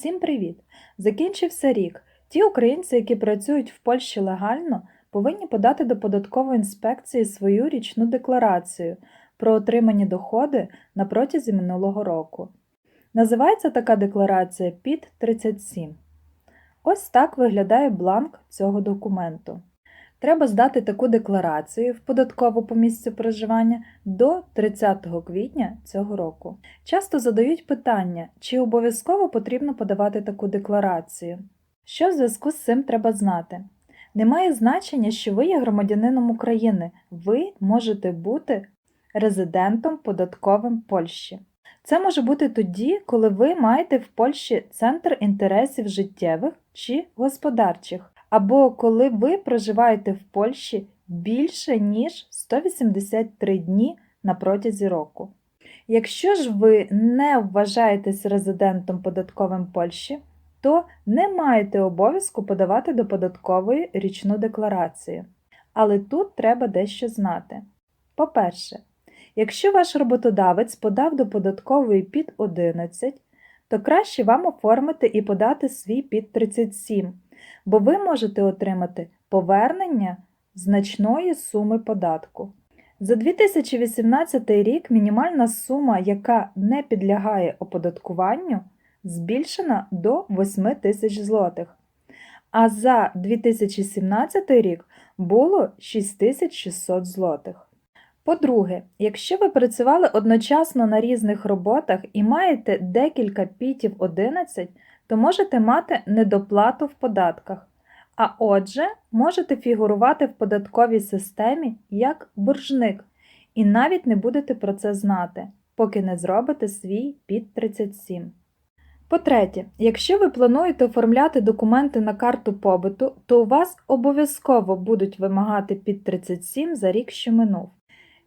Всім привіт! Закінчився рік. Ті українці, які працюють в Польщі легально, повинні подати до податкової інспекції свою річну декларацію про отримані доходи на протязі минулого року. Називається така декларація ПІД 37. Ось так виглядає бланк цього документу. Треба здати таку декларацію в податкову по місцю проживання до 30 квітня цього року. Часто задають питання, чи обов'язково потрібно подавати таку декларацію. Що в зв'язку з цим треба знати? Немає значення, що ви є громадянином України, ви можете бути резидентом податковим Польщі. Це може бути тоді, коли ви маєте в Польщі центр інтересів життєвих чи господарчих, або коли ви проживаєте в Польщі більше ніж 183 дні на протязі року. Якщо ж ви не вважаєтесь резидентом податковим Польщі, то не маєте обов'язку подавати до податкової річну декларацію. Але тут треба дещо знати. По-перше, якщо ваш роботодавець подав до податкової під 11, то краще вам оформити і подати свій під 37, бо ви можете отримати повернення значної суми податку. За 2018 рік мінімальна сума, яка не підлягає оподаткуванню, збільшена до 8 тисяч злотих, а за 2017 рік було 6600 злотих. По-друге, якщо ви працювали одночасно на різних роботах і маєте декілька пітів 11, то можете мати недоплату в податках, а отже, можете фігурувати в податковій системі як боржник і навіть не будете про це знати, поки не зробите свій під 37. По-третє, якщо ви плануєте оформляти документи на карту побуту, то у вас обов'язково будуть вимагати під 37 за рік, що минув.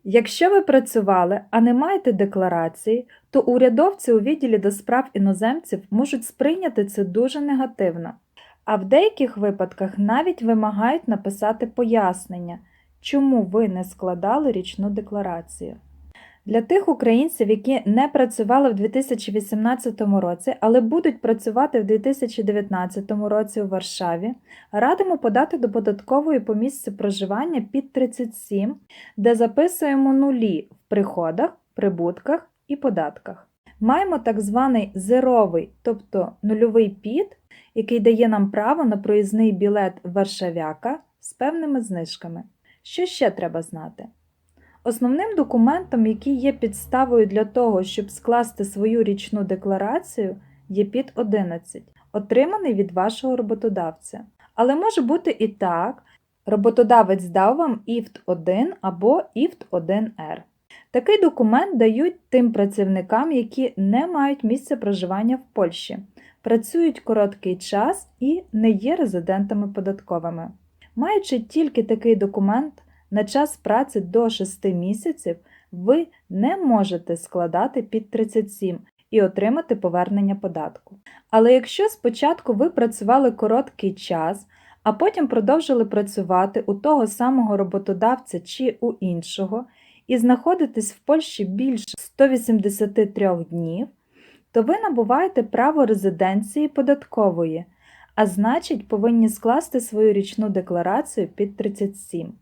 Якщо ви працювали, а не маєте декларації, то урядовці у відділі до справ іноземців можуть сприйняти це дуже негативно, а в деяких випадках навіть вимагають написати пояснення, чому ви не складали річну декларацію. Для тих українців, які не працювали в 2018 році, але будуть працювати в 2019 році у Варшаві, радимо подати до податкової по місці проживання під 37, де записуємо нулі в приходах, прибутках і податках. Маємо так званий зеровий, тобто нульовий під, який дає нам право на проїзний білет Варшавяка з певними знижками. Що ще треба знати? Основним документом, який є підставою для того, щоб скласти свою річну декларацію, є під 11, отриманий від вашого роботодавця. Але може бути і так, роботодавець дав вам іфт 1 або іфт 1Р. Такий документ дають тим працівникам, які не мають місця проживання в Польщі, працюють короткий час і не є резидентами податковими. Маючи тільки такий документ, на час праці до 6 місяців ви не можете складати під 37 і отримати повернення податку. Але якщо спочатку ви працювали короткий час, а потім продовжили працювати у того самого роботодавця чи у іншого, і знаходитесь в Польщі більше 183 днів, то ви набуваєте право резиденції податкової, а значить повинні скласти свою річну декларацію під 37.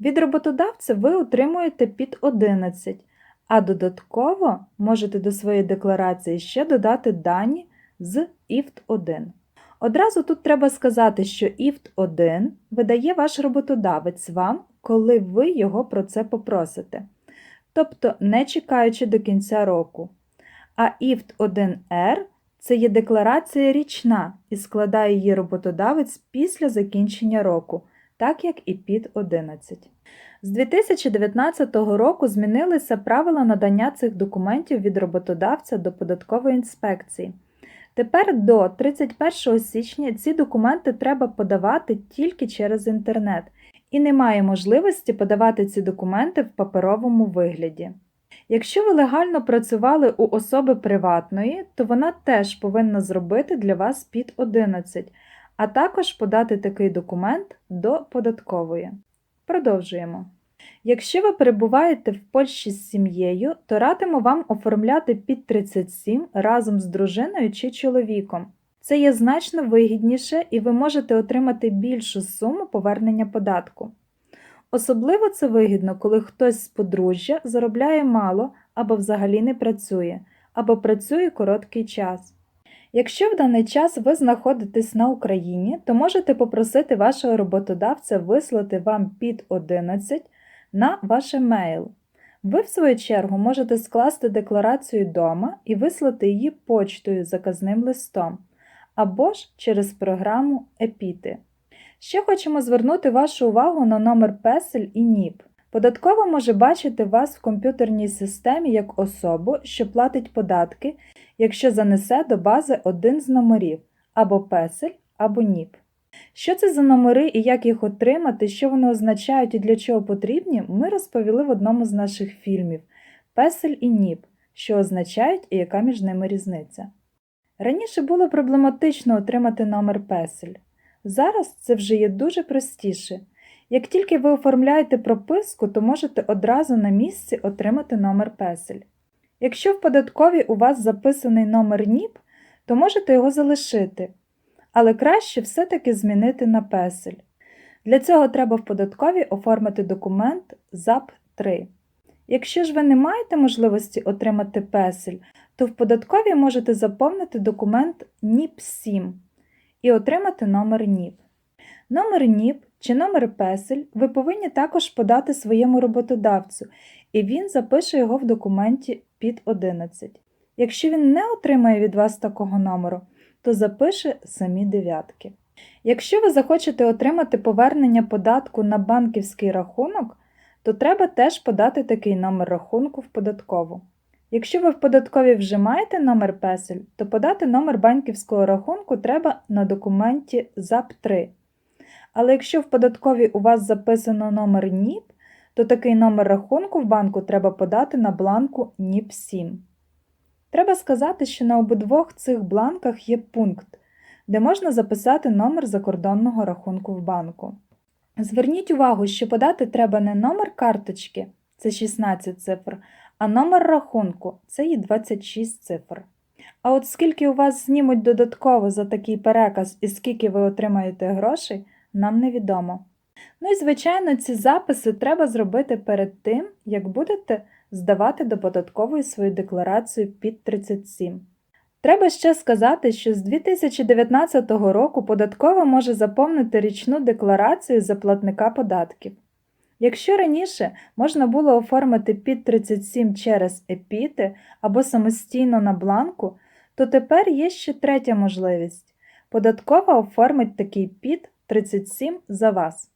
Від роботодавця ви отримуєте під 11, а додатково можете до своєї декларації ще додати дані з іфт 1. Одразу тут треба сказати, що іфт 1 видає ваш роботодавець вам, коли ви його про це попросите, тобто не чекаючи до кінця року. А іфт 1Р це є декларація річна і складає її роботодавець після закінчення року так як і під 11. З 2019 року змінилися правила надання цих документів від роботодавця до податкової інспекції. Тепер до 31 січня ці документи треба подавати тільки через інтернет, і немає можливості подавати ці документи в паперовому вигляді. Якщо ви легально працювали у особи приватної, то вона теж повинна зробити для вас під 11, а також подати такий документ до податкової. Продовжуємо. Якщо ви перебуваєте в Польщі з сім'єю, то радимо вам оформляти під 37 разом з дружиною чи чоловіком. Це є значно вигідніше і ви можете отримати більшу суму повернення податку. Особливо це вигідно, коли хтось з подружжя заробляє мало або взагалі не працює, або працює короткий час. Якщо в даний час ви знаходитесь на Україні, то можете попросити вашого роботодавця вислати вам під 11 на ваш емейл. Ви, в свою чергу, можете скласти декларацію вдома і вислати її почтою заказним листом або ж через програму Епіти. Ще хочемо звернути вашу увагу на номер песель і НІП. Податкова може бачити вас в комп'ютерній системі як особу, що платить податки, якщо занесе до бази один з номерів або песель, або НІП. Що це за номери і як їх отримати, що вони означають і для чого потрібні, ми розповіли в одному з наших фільмів Песель і НІП, що означають і яка між ними різниця. Раніше було проблематично отримати номер песель. Зараз це вже є дуже простіше. Як тільки ви оформляєте прописку, то можете одразу на місці отримати номер песель. Якщо в податковій у вас записаний номер НІП, то можете його залишити, але краще все-таки змінити на песель. Для цього треба в податковій оформити документ ЗАП-3. Якщо ж ви не маєте можливості отримати песель, то в податковій можете заповнити документ НІП-7 і отримати номер НІП. Номер НІП чи номер песель ви повинні також подати своєму роботодавцю, і він запише його в документі під 11. Якщо він не отримає від вас такого номеру, то запише самі дев'ятки. Якщо ви захочете отримати повернення податку на банківський рахунок, то треба теж подати такий номер рахунку в податкову. Якщо ви в податковій вже маєте номер песель, то подати номер банківського рахунку треба на документі ЗАП-3. Але якщо в податковій у вас записано номер НІП, то такий номер рахунку в банку треба подати на бланку НІП-7. Треба сказати, що на обидвох цих бланках є пункт, де можна записати номер закордонного рахунку в банку. Зверніть увагу, що подати треба не номер карточки це 16 цифр, а номер рахунку це є 26 цифр. А от скільки у вас знімуть додатково за такий переказ і скільки ви отримаєте грошей, нам невідомо. Ну і, звичайно, ці записи треба зробити перед тим, як будете здавати до податкової свою декларацію під 37. Треба ще сказати, що з 2019 року податкова може заповнити річну декларацію за платника податків. Якщо раніше можна було оформити під 37 через епіти або самостійно на бланку, то тепер є ще третя можливість. Податкова оформить такий під 37 за вас.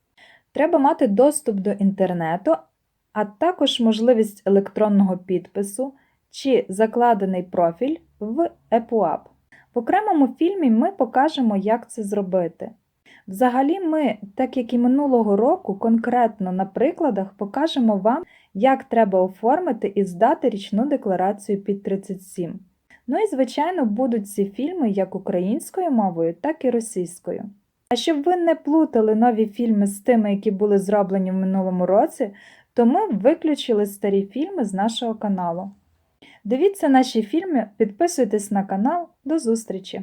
Треба мати доступ до інтернету, а також можливість електронного підпису чи закладений профіль в EPUAP. В окремому фільмі ми покажемо, як це зробити. Взагалі, ми, так як і минулого року, конкретно на прикладах покажемо вам, як треба оформити і здати річну декларацію під 37. Ну і, звичайно, будуть ці фільми як українською мовою, так і російською. А щоб ви не плутали нові фільми з тими, які були зроблені в минулому році, то ми виключили старі фільми з нашого каналу. Дивіться наші фільми, підписуйтесь на канал. До зустрічі!